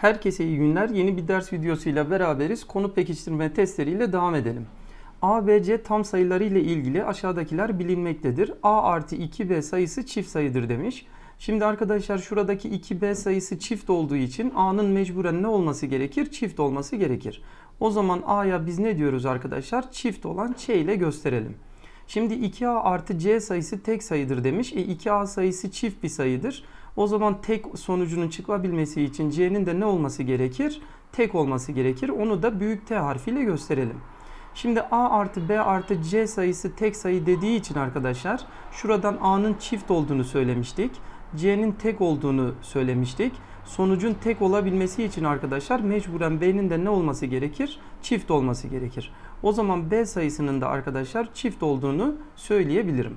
Herkese iyi günler. Yeni bir ders videosuyla beraberiz. Konu pekiştirme testleriyle devam edelim. A, B, C tam sayıları ile ilgili aşağıdakiler bilinmektedir. A artı 2B sayısı çift sayıdır demiş. Şimdi arkadaşlar şuradaki 2B sayısı çift olduğu için A'nın mecburen ne olması gerekir? Çift olması gerekir. O zaman A'ya biz ne diyoruz arkadaşlar? Çift olan Ç ile gösterelim. Şimdi 2A artı C sayısı tek sayıdır demiş. E 2A sayısı çift bir sayıdır. O zaman tek sonucunun çıkabilmesi için C'nin de ne olması gerekir? Tek olması gerekir. Onu da büyük T harfiyle gösterelim. Şimdi A artı B artı C sayısı tek sayı dediği için arkadaşlar şuradan A'nın çift olduğunu söylemiştik. C'nin tek olduğunu söylemiştik. Sonucun tek olabilmesi için arkadaşlar mecburen B'nin de ne olması gerekir? Çift olması gerekir. O zaman B sayısının da arkadaşlar çift olduğunu söyleyebilirim.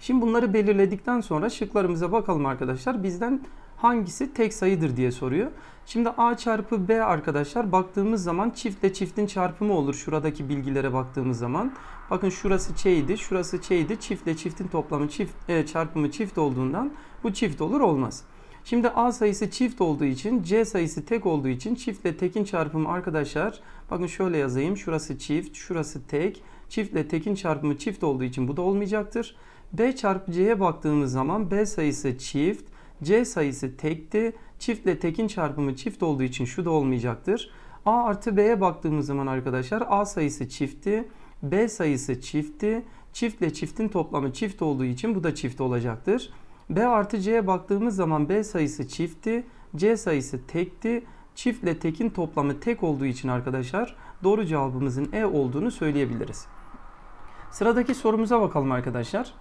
Şimdi bunları belirledikten sonra şıklarımıza bakalım arkadaşlar. Bizden hangisi tek sayıdır diye soruyor. Şimdi A çarpı B arkadaşlar baktığımız zaman çiftle çiftin çarpımı olur. Şuradaki bilgilere baktığımız zaman. Bakın şurası Ç'ydi, şurası Ç'ydi. Çiftle çiftin toplamı çift e, çarpımı çift olduğundan bu çift olur olmaz. Şimdi A sayısı çift olduğu için C sayısı tek olduğu için çiftle tekin çarpımı arkadaşlar bakın şöyle yazayım. Şurası çift, şurası tek. Çiftle tekin çarpımı çift olduğu için bu da olmayacaktır. B çarpı C'ye baktığımız zaman B sayısı çift, C sayısı tekti. Çiftle tekin çarpımı çift olduğu için şu da olmayacaktır. A artı B'ye baktığımız zaman arkadaşlar A sayısı çifti, B sayısı çifti. Çiftle çiftin toplamı çift olduğu için bu da çift olacaktır. B artı C'ye baktığımız zaman B sayısı çifti, C sayısı tekti. Çiftle tekin toplamı tek olduğu için arkadaşlar doğru cevabımızın E olduğunu söyleyebiliriz. Sıradaki sorumuza bakalım arkadaşlar.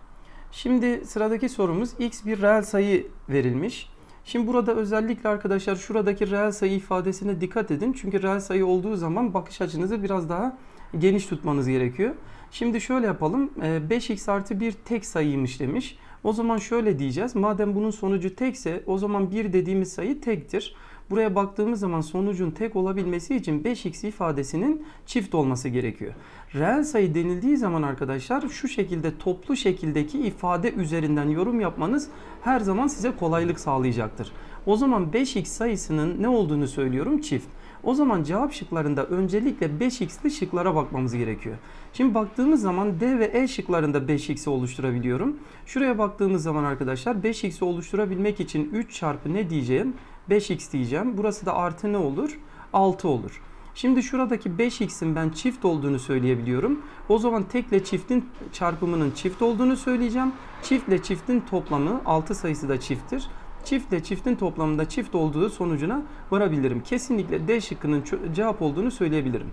Şimdi sıradaki sorumuz x bir reel sayı verilmiş. Şimdi burada özellikle arkadaşlar şuradaki reel sayı ifadesine dikkat edin. Çünkü reel sayı olduğu zaman bakış açınızı biraz daha geniş tutmanız gerekiyor. Şimdi şöyle yapalım. 5x artı 1 tek sayıymış demiş. O zaman şöyle diyeceğiz. Madem bunun sonucu tekse o zaman 1 dediğimiz sayı tektir. Buraya baktığımız zaman sonucun tek olabilmesi için 5x ifadesinin çift olması gerekiyor. Reel sayı denildiği zaman arkadaşlar şu şekilde toplu şekildeki ifade üzerinden yorum yapmanız her zaman size kolaylık sağlayacaktır. O zaman 5x sayısının ne olduğunu söylüyorum çift. O zaman cevap şıklarında öncelikle 5x'li şıklara bakmamız gerekiyor. Şimdi baktığımız zaman D ve E şıklarında 5x'i oluşturabiliyorum. Şuraya baktığımız zaman arkadaşlar 5x'i oluşturabilmek için 3 çarpı ne diyeceğim? 5x diyeceğim. Burası da artı ne olur? 6 olur. Şimdi şuradaki 5x'in ben çift olduğunu söyleyebiliyorum. O zaman tekle çiftin çarpımının çift olduğunu söyleyeceğim. Çiftle çiftin toplamı 6 sayısı da çifttir. Çiftle çiftin toplamında çift olduğu sonucuna varabilirim. Kesinlikle D şıkkının cevap olduğunu söyleyebilirim.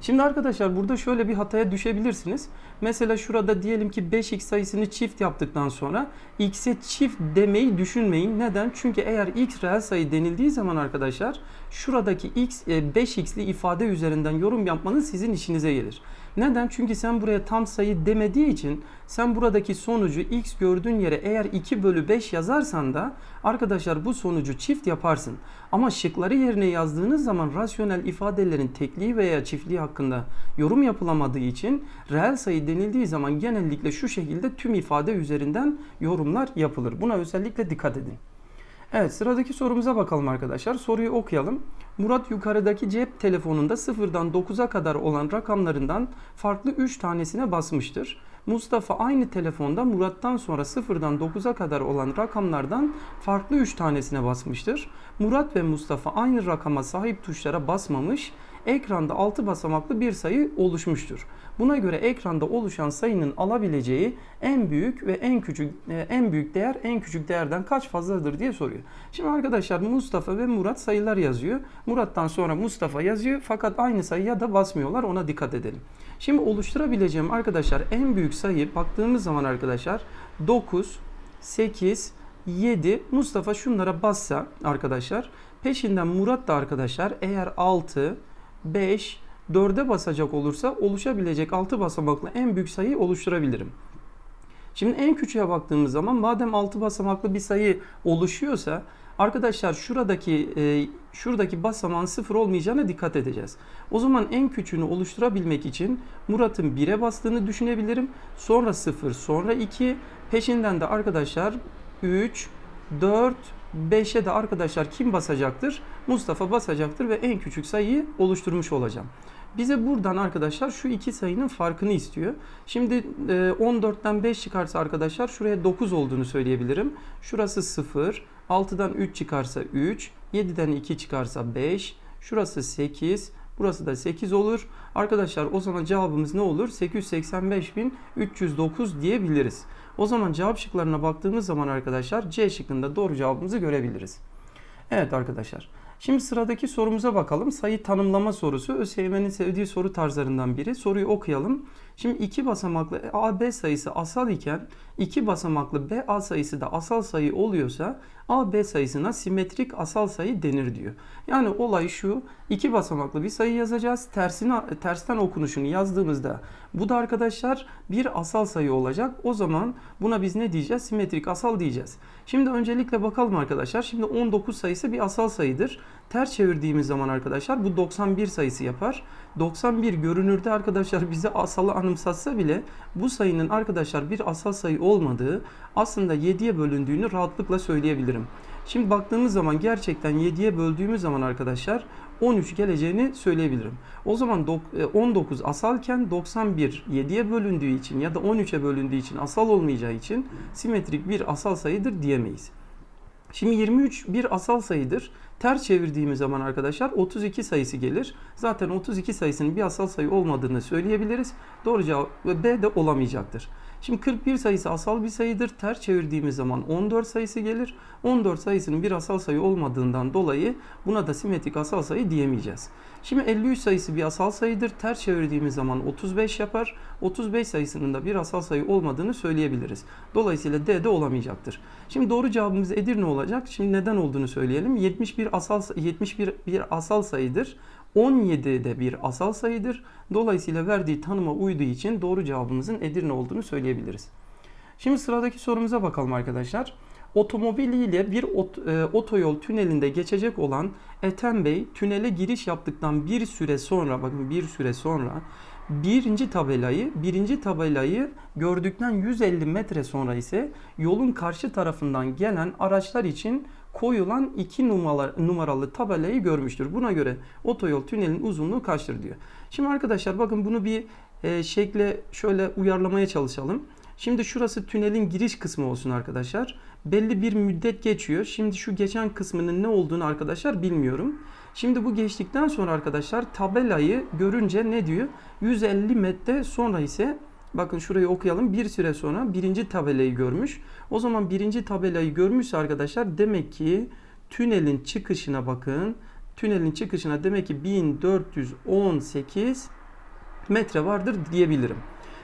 Şimdi arkadaşlar burada şöyle bir hataya düşebilirsiniz. Mesela şurada diyelim ki 5x sayısını çift yaptıktan sonra x'e çift demeyi düşünmeyin. Neden? Çünkü eğer x reel sayı denildiği zaman arkadaşlar şuradaki x 5x'li ifade üzerinden yorum yapmanız sizin işinize gelir. Neden? Çünkü sen buraya tam sayı demediği için sen buradaki sonucu x gördüğün yere eğer 2 bölü 5 yazarsan da arkadaşlar bu sonucu çift yaparsın. Ama şıkları yerine yazdığınız zaman rasyonel ifadelerin tekliği veya çiftliği hakkında yorum yapılamadığı için reel sayı denildiği zaman genellikle şu şekilde tüm ifade üzerinden yorumlar yapılır. Buna özellikle dikkat edin. Evet sıradaki sorumuza bakalım arkadaşlar. Soruyu okuyalım. Murat yukarıdaki cep telefonunda 0'dan 9'a kadar olan rakamlarından farklı 3 tanesine basmıştır. Mustafa aynı telefonda Murat'tan sonra 0'dan 9'a kadar olan rakamlardan farklı 3 tanesine basmıştır. Murat ve Mustafa aynı rakama sahip tuşlara basmamış, ekranda 6 basamaklı bir sayı oluşmuştur. Buna göre ekranda oluşan sayının alabileceği en büyük ve en küçük en büyük değer en küçük değerden kaç fazladır diye soruyor. Şimdi arkadaşlar Mustafa ve Murat sayılar yazıyor. Murat'tan sonra Mustafa yazıyor fakat aynı sayıya da basmıyorlar. Ona dikkat edelim. Şimdi oluşturabileceğim arkadaşlar en büyük sayı baktığımız zaman arkadaşlar 9, 8, 7 Mustafa şunlara bassa arkadaşlar peşinden Murat da arkadaşlar eğer 6, 5, 4'e basacak olursa oluşabilecek 6 basamaklı en büyük sayıyı oluşturabilirim. Şimdi en küçüğe baktığımız zaman madem 6 basamaklı bir sayı oluşuyorsa arkadaşlar şuradaki e, şuradaki basamağın sıfır olmayacağına dikkat edeceğiz. O zaman en küçüğünü oluşturabilmek için Murat'ın 1'e bastığını düşünebilirim. Sonra 0, sonra 2, peşinden de arkadaşlar 3, 4, 5'e de arkadaşlar kim basacaktır? Mustafa basacaktır ve en küçük sayıyı oluşturmuş olacağım. Bize buradan arkadaşlar şu iki sayının farkını istiyor. Şimdi e, 14'ten 5 çıkarsa arkadaşlar şuraya 9 olduğunu söyleyebilirim. Şurası 0. 6'dan 3 çıkarsa 3. 7'den 2 çıkarsa 5. Şurası 8. Burası da 8 olur. Arkadaşlar o zaman cevabımız ne olur? 885.309 diyebiliriz. O zaman cevap şıklarına baktığımız zaman arkadaşlar C şıkkında doğru cevabımızı görebiliriz. Evet arkadaşlar. Şimdi sıradaki sorumuza bakalım. Sayı tanımlama sorusu ÖSYM'nin sevdiği soru tarzlarından biri. Soruyu okuyalım. Şimdi iki basamaklı AB sayısı asal iken iki basamaklı BA sayısı da asal sayı oluyorsa AB sayısına simetrik asal sayı denir diyor. Yani olay şu. iki basamaklı bir sayı yazacağız. Tersine, tersten okunuşunu yazdığımızda bu da arkadaşlar bir asal sayı olacak. O zaman buna biz ne diyeceğiz? Simetrik asal diyeceğiz. Şimdi öncelikle bakalım arkadaşlar. Şimdi 19 sayısı bir asal sayıdır. Ters çevirdiğimiz zaman arkadaşlar bu 91 sayısı yapar. 91 görünürde arkadaşlar bize asalı anımsatsa bile bu sayının arkadaşlar bir asal sayı olmadığı aslında 7'ye bölündüğünü rahatlıkla söyleyebilirim. Şimdi baktığımız zaman gerçekten 7'ye böldüğümüz zaman arkadaşlar 13 geleceğini söyleyebilirim. O zaman 19 asalken 91 7'ye bölündüğü için ya da 13'e bölündüğü için asal olmayacağı için simetrik bir asal sayıdır diyemeyiz. Şimdi 23 bir asal sayıdır. Ters çevirdiğimiz zaman arkadaşlar 32 sayısı gelir. Zaten 32 sayısının bir asal sayı olmadığını söyleyebiliriz. Doğru cevap B de olamayacaktır. Şimdi 41 sayısı asal bir sayıdır. Ters çevirdiğimiz zaman 14 sayısı gelir. 14 sayısının bir asal sayı olmadığından dolayı buna da simetrik asal sayı diyemeyeceğiz. Şimdi 53 sayısı bir asal sayıdır. Ters çevirdiğimiz zaman 35 yapar. 35 sayısının da bir asal sayı olmadığını söyleyebiliriz. Dolayısıyla D de olamayacaktır. Şimdi doğru cevabımız Edirne olacak. Şimdi neden olduğunu söyleyelim. 71 asal 71 bir asal sayıdır. 17 de bir asal sayıdır. Dolayısıyla verdiği tanıma uyduğu için doğru cevabımızın Edirne olduğunu söyleyebiliriz. Şimdi sıradaki sorumuza bakalım arkadaşlar. Otomobiliyle bir ot, e, otoyol tünelinde geçecek olan Ethem Bey tünele giriş yaptıktan bir süre sonra bakın bir süre sonra birinci tabelayı birinci tabelayı gördükten 150 metre sonra ise yolun karşı tarafından gelen araçlar için koyulan 2 numaralı, tabelayı görmüştür. Buna göre otoyol tünelin uzunluğu kaçtır diyor. Şimdi arkadaşlar bakın bunu bir e, şekle şöyle uyarlamaya çalışalım. Şimdi şurası tünelin giriş kısmı olsun arkadaşlar. Belli bir müddet geçiyor. Şimdi şu geçen kısmının ne olduğunu arkadaşlar bilmiyorum. Şimdi bu geçtikten sonra arkadaşlar tabelayı görünce ne diyor? 150 metre sonra ise bakın şurayı okuyalım. Bir süre sonra birinci tabelayı görmüş. O zaman birinci tabelayı görmüşse arkadaşlar demek ki tünelin çıkışına bakın. Tünelin çıkışına demek ki 1418 metre vardır diyebilirim.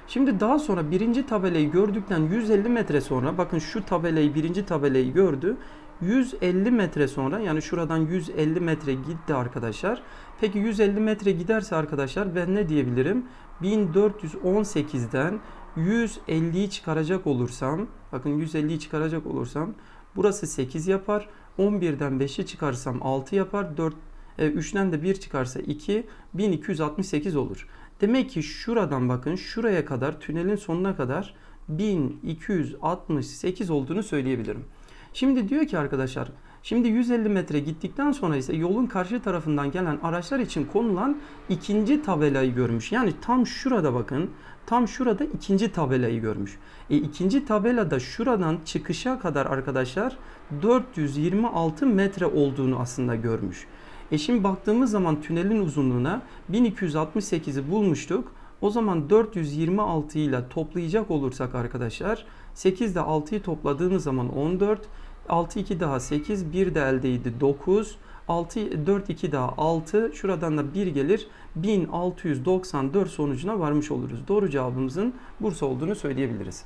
Şimdi daha sonra birinci tabelayı gördükten 150 metre sonra bakın şu tabelayı birinci tabelayı gördü. 150 metre sonra yani şuradan 150 metre gitti arkadaşlar. Peki 150 metre giderse arkadaşlar ben ne diyebilirim? 1418'den 150'yi çıkaracak olursam bakın 150'yi çıkaracak olursam burası 8 yapar. 11'den 5'i çıkarsam 6 yapar. 4 e, 3'ten de 1 çıkarsa 2 1268 olur. Demek ki şuradan bakın şuraya kadar tünelin sonuna kadar 1268 olduğunu söyleyebilirim. Şimdi diyor ki arkadaşlar şimdi 150 metre gittikten sonra ise yolun karşı tarafından gelen araçlar için konulan ikinci tabelayı görmüş. Yani tam şurada bakın tam şurada ikinci tabelayı görmüş. E, ikinci tabelada şuradan çıkışa kadar arkadaşlar 426 metre olduğunu aslında görmüş. E şimdi baktığımız zaman tünelin uzunluğuna 1268'i bulmuştuk. O zaman 426 ile toplayacak olursak arkadaşlar 8 ile 6'yı topladığımız zaman 14, 6 2 daha 8, 1 de eldeydi 9, 6 4 2 daha 6, şuradan da 1 gelir. 1694 sonucuna varmış oluruz. Doğru cevabımızın Bursa olduğunu söyleyebiliriz.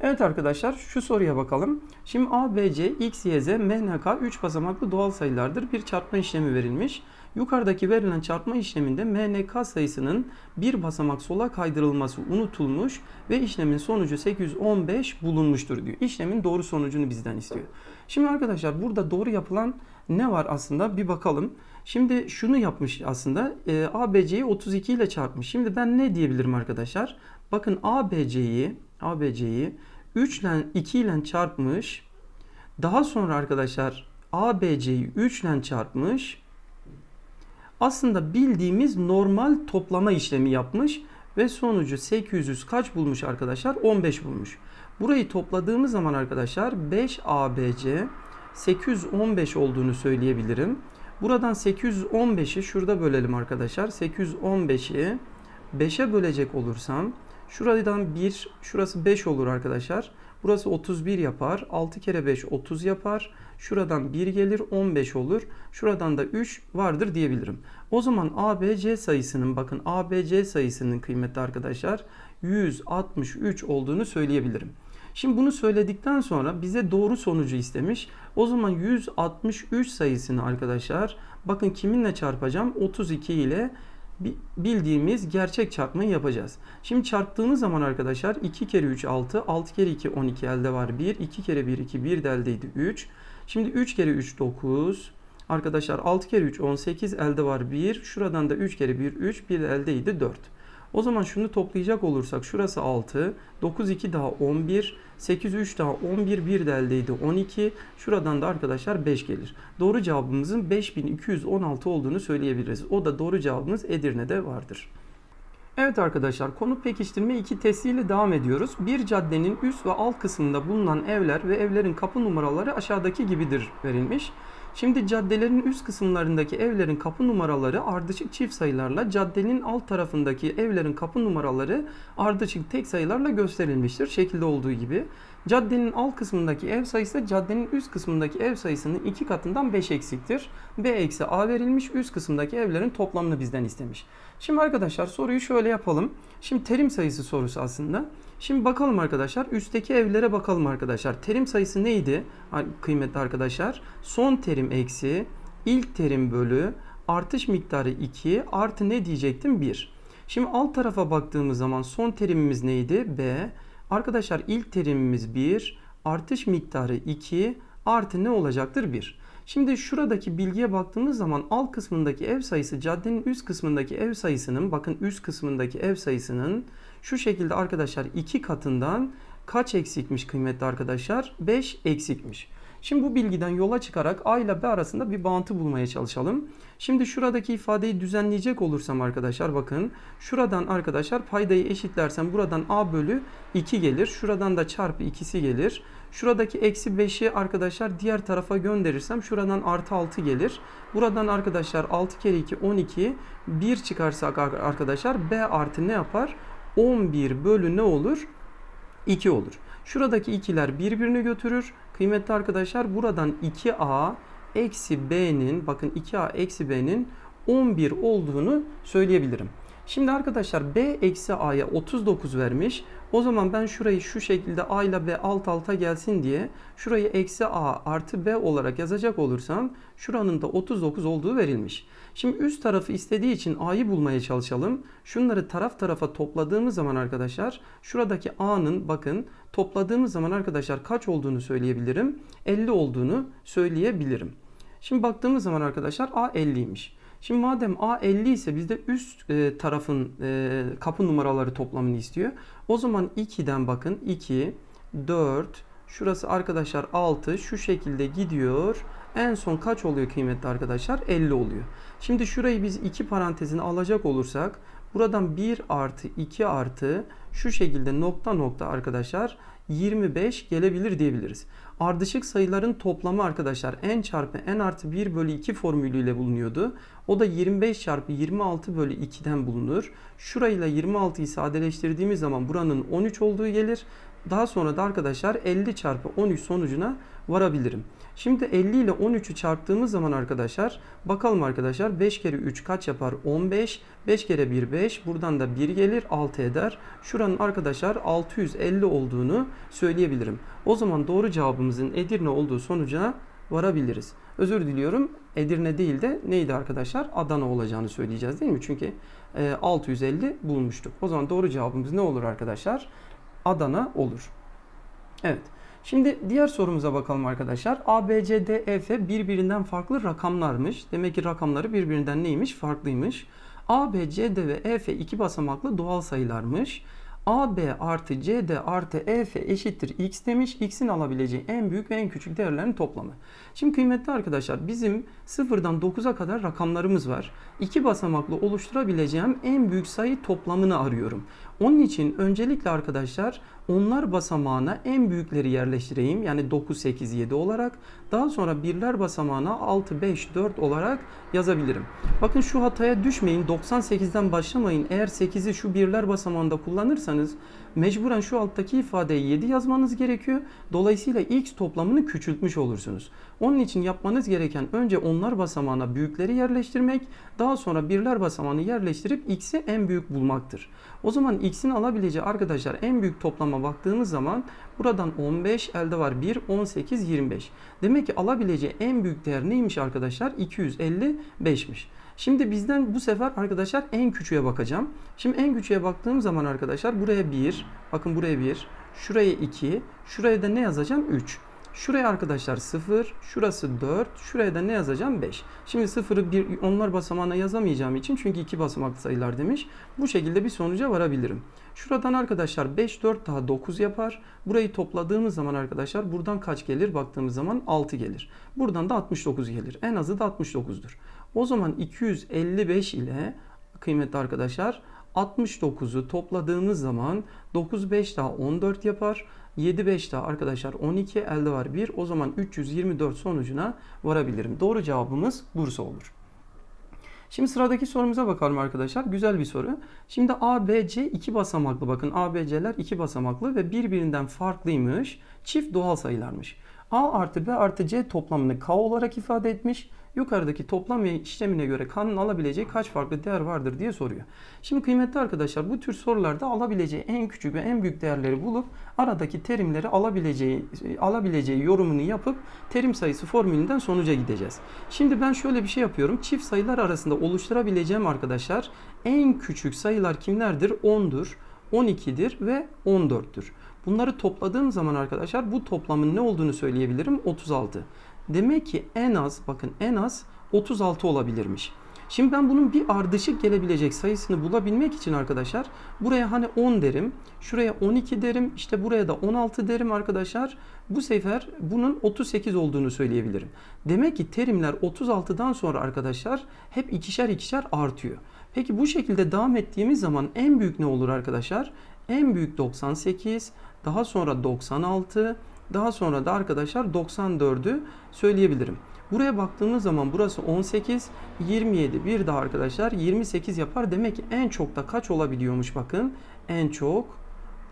Evet arkadaşlar şu soruya bakalım. Şimdi A, B, C, X, Y, Z, M, N, K 3 basamaklı doğal sayılardır. Bir çarpma işlemi verilmiş. Yukarıdaki verilen çarpma işleminde M, N, K sayısının bir basamak sola kaydırılması unutulmuş ve işlemin sonucu 815 bulunmuştur diyor. İşlemin doğru sonucunu bizden istiyor. Şimdi arkadaşlar burada doğru yapılan ne var aslında bir bakalım. Şimdi şunu yapmış aslında e, ABC'yi 32 ile çarpmış. Şimdi ben ne diyebilirim arkadaşlar? Bakın ABC'yi ABC'yi 3 ile 2 ile çarpmış. Daha sonra arkadaşlar ABC'yi 3 ile çarpmış. Aslında bildiğimiz normal toplama işlemi yapmış ve sonucu 800 kaç bulmuş arkadaşlar? 15 bulmuş. Burayı topladığımız zaman arkadaşlar 5 ABC 815 olduğunu söyleyebilirim. Buradan 815'i şurada bölelim arkadaşlar. 815'i 5'e bölecek olursam şuradan 1, şurası 5 olur arkadaşlar. Burası 31 yapar. 6 kere 5 30 yapar. Şuradan 1 gelir 15 olur. Şuradan da 3 vardır diyebilirim. O zaman ABC sayısının bakın ABC sayısının kıymetli arkadaşlar 163 olduğunu söyleyebilirim. Şimdi bunu söyledikten sonra bize doğru sonucu istemiş. O zaman 163 sayısını arkadaşlar bakın kiminle çarpacağım? 32 ile bildiğimiz gerçek çarpmayı yapacağız. Şimdi çarptığımız zaman arkadaşlar 2 kere 3 6, 6 kere 2 12 elde var 1, 2 kere 1 2, 1 de eldeydi 3. Şimdi 3 kere 3 9. Arkadaşlar 6 kere 3 18 elde var 1. Şuradan da 3 kere 1 3, 1 de eldeydi 4. O zaman şunu toplayacak olursak şurası 6, 9 2 daha 11, 8 3 daha 11, 1 de eldeydi 12. Şuradan da arkadaşlar 5 gelir. Doğru cevabımızın 5216 olduğunu söyleyebiliriz. O da doğru cevabımız Edirne'de vardır. Evet arkadaşlar konu pekiştirme iki testiyle devam ediyoruz. Bir caddenin üst ve alt kısmında bulunan evler ve evlerin kapı numaraları aşağıdaki gibidir verilmiş. Şimdi caddelerin üst kısımlarındaki evlerin kapı numaraları ardışık çift sayılarla, caddenin alt tarafındaki evlerin kapı numaraları ardışık tek sayılarla gösterilmiştir. Şekilde olduğu gibi. Caddenin alt kısmındaki ev sayısı caddenin üst kısmındaki ev sayısının iki katından 5 eksiktir. B eksi A verilmiş üst kısımdaki evlerin toplamını bizden istemiş. Şimdi arkadaşlar soruyu şöyle yapalım. Şimdi terim sayısı sorusu aslında. Şimdi bakalım arkadaşlar üstteki evlere bakalım arkadaşlar. Terim sayısı neydi kıymetli arkadaşlar? Son terim eksi ilk terim bölü artış miktarı 2 artı ne diyecektim 1. Şimdi alt tarafa baktığımız zaman son terimimiz neydi? B. Arkadaşlar ilk terimimiz 1 artış miktarı 2 artı ne olacaktır 1. Şimdi şuradaki bilgiye baktığımız zaman alt kısmındaki ev sayısı caddenin üst kısmındaki ev sayısının bakın üst kısmındaki ev sayısının şu şekilde arkadaşlar iki katından kaç eksikmiş kıymetli arkadaşlar? 5 eksikmiş. Şimdi bu bilgiden yola çıkarak A ile B arasında bir bağıntı bulmaya çalışalım. Şimdi şuradaki ifadeyi düzenleyecek olursam arkadaşlar bakın. Şuradan arkadaşlar paydayı eşitlersem buradan A bölü 2 gelir. Şuradan da çarpı ikisi gelir. Şuradaki eksi 5'i arkadaşlar diğer tarafa gönderirsem şuradan artı 6 gelir. Buradan arkadaşlar 6 kere 2 12 1 çıkarsak arkadaşlar B artı ne yapar? 11 bölü ne olur? 2 olur. Şuradaki ikiler birbirini götürür. Kıymetli arkadaşlar buradan 2a eksi b'nin bakın 2a eksi b'nin 11 olduğunu söyleyebilirim. Şimdi arkadaşlar b eksi a'ya 39 vermiş. O zaman ben şurayı şu şekilde a ile b alt alta gelsin diye şurayı eksi a artı b olarak yazacak olursam şuranın da 39 olduğu verilmiş. Şimdi üst tarafı istediği için a'yı bulmaya çalışalım. Şunları taraf tarafa topladığımız zaman arkadaşlar şuradaki a'nın bakın topladığımız zaman arkadaşlar kaç olduğunu söyleyebilirim. 50 olduğunu söyleyebilirim. Şimdi baktığımız zaman arkadaşlar a 50'ymiş. Şimdi madem A 50 ise bizde üst e, tarafın e, kapı numaraları toplamını istiyor. O zaman 2'den bakın 2, 4, şurası arkadaşlar 6 şu şekilde gidiyor. En son kaç oluyor kıymetli arkadaşlar? 50 oluyor. Şimdi şurayı biz iki parantezine alacak olursak buradan 1 artı 2 artı şu şekilde nokta nokta arkadaşlar 25 gelebilir diyebiliriz. Ardışık sayıların toplamı arkadaşlar n çarpı n artı 1 bölü 2 formülüyle bulunuyordu. O da 25 çarpı 26 bölü 2'den bulunur. Şurayla 26'yı sadeleştirdiğimiz zaman buranın 13 olduğu gelir. Daha sonra da arkadaşlar 50 çarpı 13 sonucuna varabilirim. Şimdi 50 ile 13'ü çarptığımız zaman arkadaşlar bakalım arkadaşlar 5 kere 3 kaç yapar? 15. 5 kere 1 5. Buradan da 1 gelir 6 eder. Şuranın arkadaşlar 650 olduğunu söyleyebilirim. O zaman doğru cevabımızın Edirne olduğu sonucuna varabiliriz. Özür diliyorum. Edirne değil de neydi arkadaşlar? Adana olacağını söyleyeceğiz değil mi? Çünkü 650 e, bulmuştuk. O zaman doğru cevabımız ne olur arkadaşlar? Adana olur. Evet. Şimdi diğer sorumuza bakalım arkadaşlar. A, B, C, D, E, F birbirinden farklı rakamlarmış. Demek ki rakamları birbirinden neymiş? Farklıymış. A, B, C, D ve E, F iki basamaklı doğal sayılarmış. AB artı CD artı EF eşittir X demiş. X'in alabileceği en büyük ve en küçük değerlerin toplamı. Şimdi kıymetli arkadaşlar bizim sıfırdan 9'a kadar rakamlarımız var. İki basamaklı oluşturabileceğim en büyük sayı toplamını arıyorum. Onun için öncelikle arkadaşlar onlar basamağına en büyükleri yerleştireyim. Yani 9, 8, 7 olarak. Daha sonra birler basamağına 6, 5, 4 olarak yazabilirim. Bakın şu hataya düşmeyin. 98'den başlamayın. Eğer 8'i şu birler basamağında kullanırsanız mecburen şu alttaki ifadeye 7 yazmanız gerekiyor. Dolayısıyla x toplamını küçültmüş olursunuz. Onun için yapmanız gereken önce onlar basamağına büyükleri yerleştirmek, daha sonra birler basamağını yerleştirip x'i en büyük bulmaktır. O zaman x'in alabileceği arkadaşlar en büyük toplama baktığımız zaman buradan 15 elde var 1, 18, 25. Demek ki alabileceği en büyük değer neymiş arkadaşlar? 255'miş. Şimdi bizden bu sefer arkadaşlar en küçüğe bakacağım. Şimdi en küçüğe baktığım zaman arkadaşlar buraya 1, bakın buraya 1, şuraya 2, şuraya da ne yazacağım? 3. Şuraya arkadaşlar 0, şurası 4, şuraya da ne yazacağım? 5. Şimdi 0'ı bir onlar basamağına yazamayacağım için çünkü iki basamaklı sayılar demiş. Bu şekilde bir sonuca varabilirim. Şuradan arkadaşlar 5, 4 daha 9 yapar. Burayı topladığımız zaman arkadaşlar buradan kaç gelir? Baktığımız zaman 6 gelir. Buradan da 69 gelir. En azı da 69'dur. O zaman 255 ile kıymetli arkadaşlar 69'u topladığımız zaman 9 5 daha 14 yapar. 7 5 daha arkadaşlar 12 elde var 1. O zaman 324 sonucuna varabilirim. Doğru cevabımız Bursa olur. Şimdi sıradaki sorumuza bakalım arkadaşlar. Güzel bir soru. Şimdi ABC iki basamaklı. Bakın ABC'ler iki basamaklı ve birbirinden farklıymış. Çift doğal sayılarmış. A artı B artı C toplamını K olarak ifade etmiş. Yukarıdaki toplam işlemine göre K'nın alabileceği kaç farklı değer vardır diye soruyor. Şimdi kıymetli arkadaşlar bu tür sorularda alabileceği en küçük ve en büyük değerleri bulup aradaki terimleri alabileceği alabileceği yorumunu yapıp terim sayısı formülünden sonuca gideceğiz. Şimdi ben şöyle bir şey yapıyorum. Çift sayılar arasında oluşturabileceğim arkadaşlar en küçük sayılar kimlerdir? 10'dur, 12'dir ve 14'tür. Bunları topladığım zaman arkadaşlar bu toplamın ne olduğunu söyleyebilirim? 36. Demek ki en az bakın en az 36 olabilirmiş. Şimdi ben bunun bir ardışık gelebilecek sayısını bulabilmek için arkadaşlar buraya hani 10 derim, şuraya 12 derim, işte buraya da 16 derim arkadaşlar. Bu sefer bunun 38 olduğunu söyleyebilirim. Demek ki terimler 36'dan sonra arkadaşlar hep ikişer ikişer artıyor. Peki bu şekilde devam ettiğimiz zaman en büyük ne olur arkadaşlar? En büyük 98, daha sonra 96, daha sonra da arkadaşlar 94'ü söyleyebilirim. Buraya baktığımız zaman burası 18, 27, bir daha arkadaşlar 28 yapar. Demek ki en çok da kaç olabiliyormuş bakın. En çok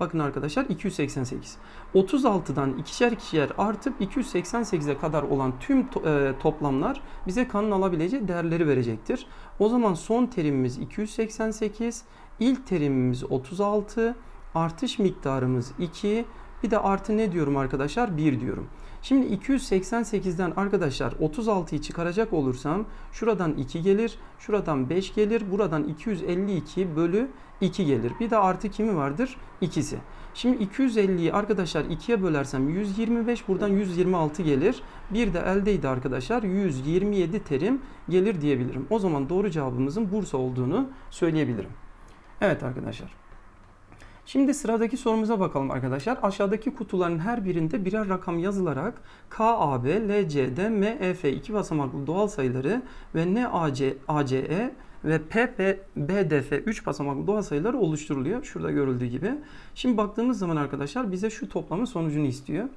bakın arkadaşlar 288. 36'dan ikişer ikişer artıp 288'e kadar olan tüm to e, toplamlar bize kanın alabileceği değerleri verecektir. O zaman son terimimiz 288, ilk terimimiz 36, artış miktarımız 2, bir de artı ne diyorum arkadaşlar? 1 diyorum. Şimdi 288'den arkadaşlar 36'yı çıkaracak olursam şuradan 2 gelir, şuradan 5 gelir, buradan 252 bölü 2 gelir. Bir de artı kimi vardır? İkisi. Şimdi 250'yi arkadaşlar 2'ye bölersem 125, buradan 126 gelir. Bir de eldeydi arkadaşlar 127 terim gelir diyebilirim. O zaman doğru cevabımızın Bursa olduğunu söyleyebilirim. Evet arkadaşlar. Şimdi sıradaki sorumuza bakalım arkadaşlar. Aşağıdaki kutuların her birinde birer rakam yazılarak KAB, LCD, MEF iki basamaklı doğal sayıları ve NAC, ACE ve PP, BDF 3 basamaklı doğal sayıları oluşturuluyor. Şurada görüldüğü gibi. Şimdi baktığımız zaman arkadaşlar bize şu toplamın sonucunu istiyor.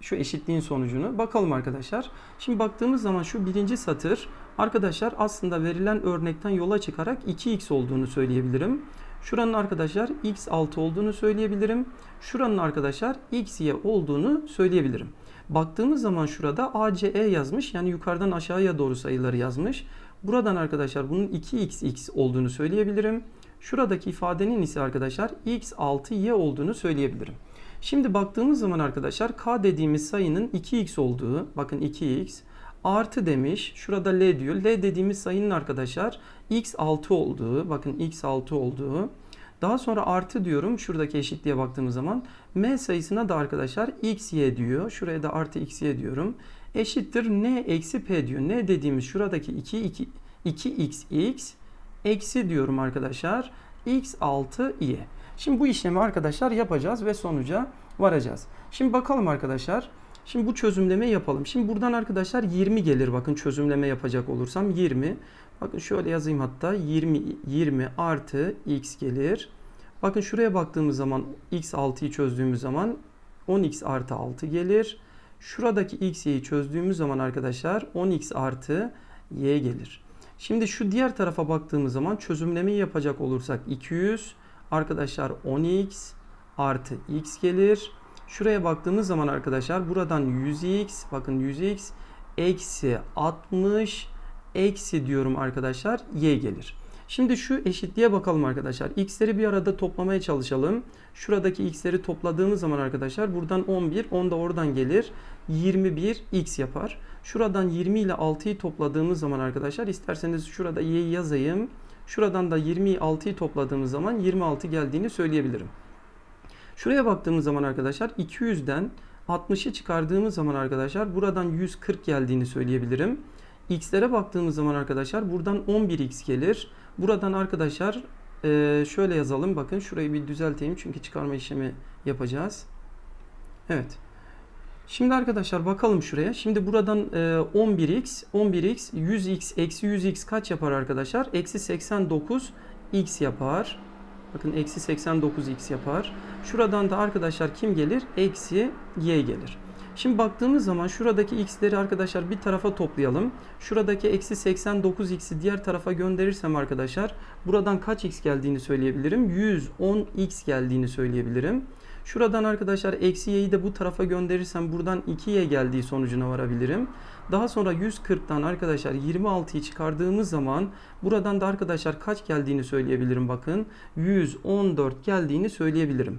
Şu eşitliğin sonucunu. Bakalım arkadaşlar. Şimdi baktığımız zaman şu birinci satır arkadaşlar aslında verilen örnekten yola çıkarak 2x olduğunu söyleyebilirim. Şuranın arkadaşlar x6 olduğunu söyleyebilirim. Şuranın arkadaşlar xy olduğunu söyleyebilirim. Baktığımız zaman şurada ACE yazmış. Yani yukarıdan aşağıya doğru sayıları yazmış. Buradan arkadaşlar bunun 2xx olduğunu söyleyebilirim. Şuradaki ifadenin ise arkadaşlar x6y olduğunu söyleyebilirim. Şimdi baktığımız zaman arkadaşlar k dediğimiz sayının 2x olduğu, bakın 2x artı demiş. Şurada L diyor. L dediğimiz sayının arkadaşlar x6 olduğu. Bakın x6 olduğu. Daha sonra artı diyorum. Şuradaki eşitliğe baktığımız zaman m sayısına da arkadaşlar xy diyor. Şuraya da artı xy diyorum. Eşittir n eksi p diyor. n dediğimiz şuradaki 2, 2, 2xx eksi diyorum arkadaşlar. x6 y. Şimdi bu işlemi arkadaşlar yapacağız ve sonuca varacağız. Şimdi bakalım arkadaşlar. Şimdi bu çözümleme yapalım. Şimdi buradan arkadaşlar 20 gelir. Bakın çözümleme yapacak olursam 20. Bakın şöyle yazayım hatta 20 20 artı x gelir. Bakın şuraya baktığımız zaman x 6'yı çözdüğümüz zaman 10x artı 6 gelir. Şuradaki x y'yi çözdüğümüz zaman arkadaşlar 10x artı y gelir. Şimdi şu diğer tarafa baktığımız zaman çözümlemeyi yapacak olursak 200 arkadaşlar 10x artı x gelir. Şuraya baktığımız zaman arkadaşlar buradan 100x bakın 100x eksi 60 eksi diyorum arkadaşlar y gelir. Şimdi şu eşitliğe bakalım arkadaşlar. X'leri bir arada toplamaya çalışalım. Şuradaki x'leri topladığımız zaman arkadaşlar buradan 11, 10 da oradan gelir. 21 x yapar. Şuradan 20 ile 6'yı topladığımız zaman arkadaşlar isterseniz şurada y'yi yazayım. Şuradan da 20 ile 6'yı topladığımız zaman 26 geldiğini söyleyebilirim. Şuraya baktığımız zaman arkadaşlar 200'den 60'ı çıkardığımız zaman arkadaşlar buradan 140 geldiğini söyleyebilirim. X'lere baktığımız zaman arkadaşlar buradan 11x gelir. Buradan arkadaşlar e, şöyle yazalım. Bakın şurayı bir düzelteyim çünkü çıkarma işlemi yapacağız. Evet. Şimdi arkadaşlar bakalım şuraya. Şimdi buradan e, 11x, 11x, 100x, eksi 100x kaç yapar arkadaşlar? Eksi 89x yapar. Bakın eksi 89x yapar. Şuradan da arkadaşlar kim gelir? Eksi y gelir. Şimdi baktığımız zaman şuradaki x'leri arkadaşlar bir tarafa toplayalım. Şuradaki eksi 89x'i diğer tarafa gönderirsem arkadaşlar buradan kaç x geldiğini söyleyebilirim. 110x geldiğini söyleyebilirim. Şuradan arkadaşlar eksi y'yi de bu tarafa gönderirsem buradan 2y geldiği sonucuna varabilirim. Daha sonra 140'tan arkadaşlar 26'yı çıkardığımız zaman buradan da arkadaşlar kaç geldiğini söyleyebilirim bakın. 114 geldiğini söyleyebilirim.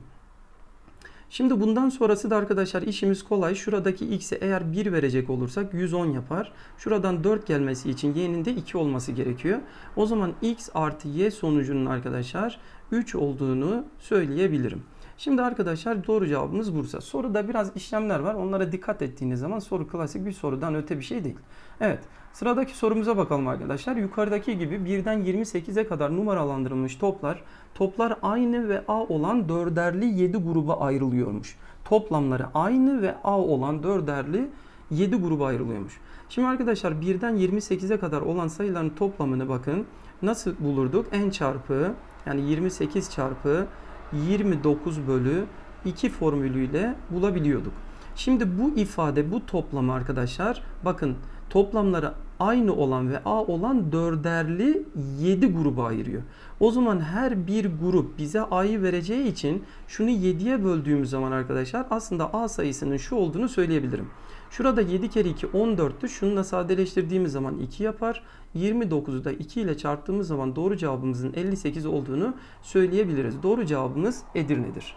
Şimdi bundan sonrası da arkadaşlar işimiz kolay. Şuradaki x'e eğer 1 verecek olursak 110 yapar. Şuradan 4 gelmesi için y'nin de 2 olması gerekiyor. O zaman x artı y sonucunun arkadaşlar 3 olduğunu söyleyebilirim. Şimdi arkadaşlar doğru cevabımız Bursa. Soruda biraz işlemler var. Onlara dikkat ettiğiniz zaman soru klasik bir sorudan öte bir şey değil. Evet. Sıradaki sorumuza bakalım arkadaşlar. Yukarıdaki gibi 1'den 28'e kadar numaralandırılmış toplar toplar aynı ve A olan dörderli 7 gruba ayrılıyormuş. Toplamları aynı ve A olan dörderli 7 gruba ayrılıyormuş. Şimdi arkadaşlar 1'den 28'e kadar olan sayıların toplamını bakın nasıl bulurduk? n çarpı yani 28 çarpı 29 bölü 2 formülüyle bulabiliyorduk. Şimdi bu ifade bu toplamı arkadaşlar bakın toplamları aynı olan ve A olan dörderli 7 gruba ayırıyor. O zaman her bir grup bize A'yı vereceği için şunu 7'ye böldüğümüz zaman arkadaşlar aslında A sayısının şu olduğunu söyleyebilirim. Şurada 7 kere 2 14'tü. Şununla sadeleştirdiğimiz zaman 2 yapar. 29'u da 2 ile çarptığımız zaman doğru cevabımızın 58 olduğunu söyleyebiliriz. Doğru cevabımız Edirne'dir.